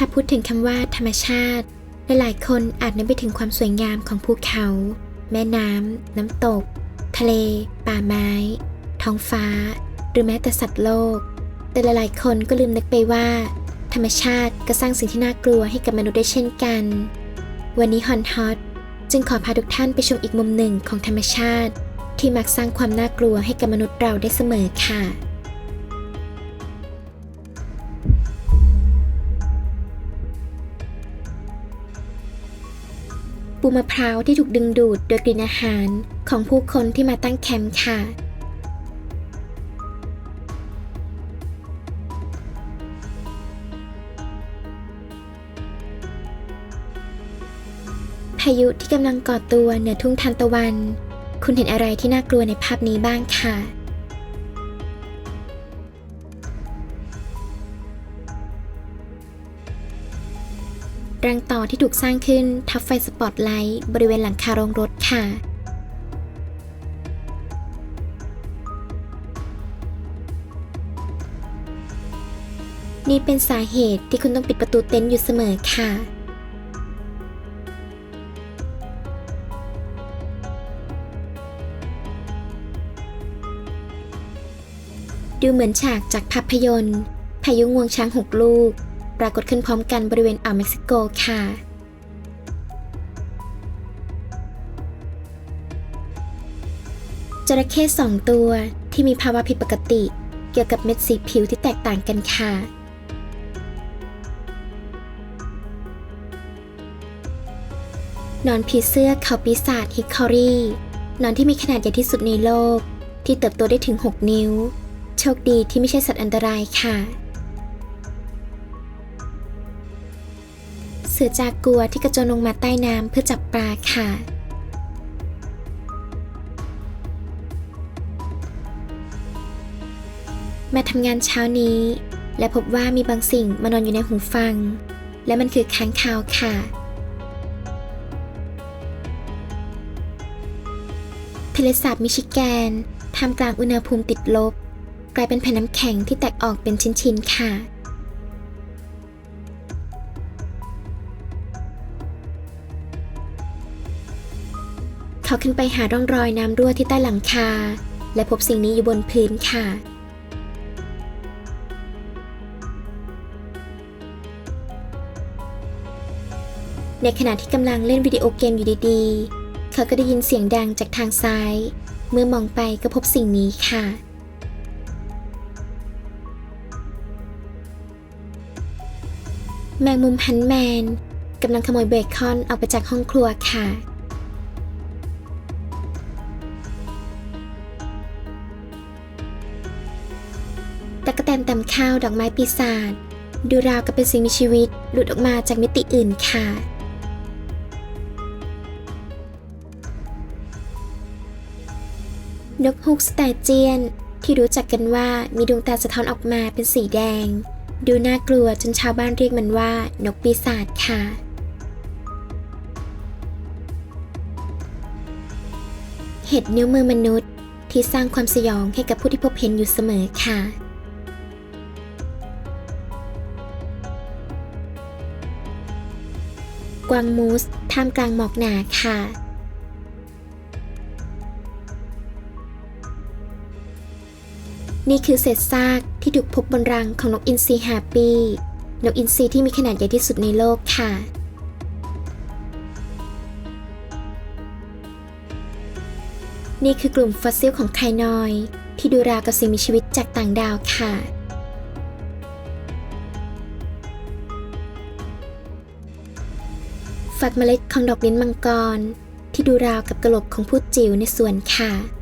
ถ้าพูดถึงคำว่าธรรมชาติ หลายๆคนอาจนึกไปถึงความสวยงามของภูเขา แม่น้ำ น้ำตก ทะเล ป่าไม้ ท้องฟ้า หรือแม้แต่สัตว์โลก แต่หลายๆคนก็ลืมนึกไปว่า ธรรมชาติก็สร้างสิ่งที่น่ากลัวให้กับมนุษย์ได้เช่นกัน วันนี้ฮอนฮอตจึงขอพาทุกท่านไปชมอีกมุมหนึ่งของธรรมชาติ ที่มักสร้างความน่ากลัวให้กับมนุษย์เราได้เสมอค่ะ ปูมะพร้าวที่ถูกดึงดูดโดยกลิ่นอาหารของผู้คนที่มาตั้งแคมป์ค่ะ พายุที่กำลังก่อตัวเหนือทุ่งทานตะวัน คุณเห็นอะไรที่น่ากลัวในภาพนี้บ้างค่ะ รังต่อที่ถูกสร้างขึ้นทับไฟสปอตไลท์บริเวณหลังคาโรงรถค่ะ นี่เป็นสาเหตุที่คุณต้องปิดประตูเต็นท์อยู่เสมอค่ะ ดูเหมือนฉากจากภาพยนตร์พายุงวงช้างหกลูก ปรากฏขึ้นพร้อมกันบริเวณอ่าวเม็กซิโกค่ะจระเข้สองตัวที่มีภาวะผิดปกติ เกี่ยวกับเม็ดสีผิวที่แตกต่างกันค่ะ นอนผีเสื้อเขาปีศาจฮิคคอรี่นอนที่มีขนาดใหญ่ที่สุดในโลก ที่เติบโตได้ถึง 6 นิ้ว โชคดีที่ไม่ใช่สัตว์อันตรายค่ะ สือจากัวที่กระโจนลงมาใต้น้ำเพื่อจับปลาค่ะ มาทำงานเช้านี้ และพบว่ามีบางสิ่งมานอนอยู่ในหูฟัง และมันคือค้างคาวค่ะ ทะเลสาบมิชิแกนท่ามกลางอุณหภูมิติดลบ กลายเป็นแผ่นน้ำแข็งที่แตกออกเป็นชิ้นๆค่ะ เขาขึ้นไปหาร่องรอยน้ำรั่วที่ใต้หลังคา และพบสิ่งนี้อยู่บนพื้นค่ะ ในขณะที่กำลังเล่นวิดีโอเกมอยู่ดีๆ เขาก็ได้ยินเสียงดังจากทางซ้าย เมื่อมองไปก็พบสิ่งนี้ค่ะแมงมุมฮันแมนกำลังขโมยเบคอนออกไปจากห้องครัวค่ะ ตะกะแตนตำข้าวดอกไม้ปีศาจดูราวกับเป็นสิ่งมีชีวิต หลุดออกมาจากมิติอื่นค่ะ นกฮูกสไตเจียน ที่รู้จักกันว่ามีดวงตาสะท้อนออกมาเป็นสีแดง ดูน่ากลัวจนชาวบ้านเรียกมันว่า นกปีศาจค่ะเห็ดนิ้วมือมนุษย์ที่สร้างความสยองให้กับผู้ที่พบเห็นอยู่เสมอค่ะ กวางมูสท่ามกลางหมอกหนาค่ะ นี่คือเศษซากที่ถูกพบบนรังของนกอินทรีฮาปีนกอินทรีที่มีขนาดใหญ่ที่สุดในโลกค่ะนี่คือกลุ่มฟอสซิลของไคนอย ที่ดูราวกับสิ่งมีชีวิตจากต่างดาวค่ะ ฝักเมล็ดของดอกลิ้นมังกร ที่ดูราวกับกระโหลกของผู้จิ๋วในสวนค่ะ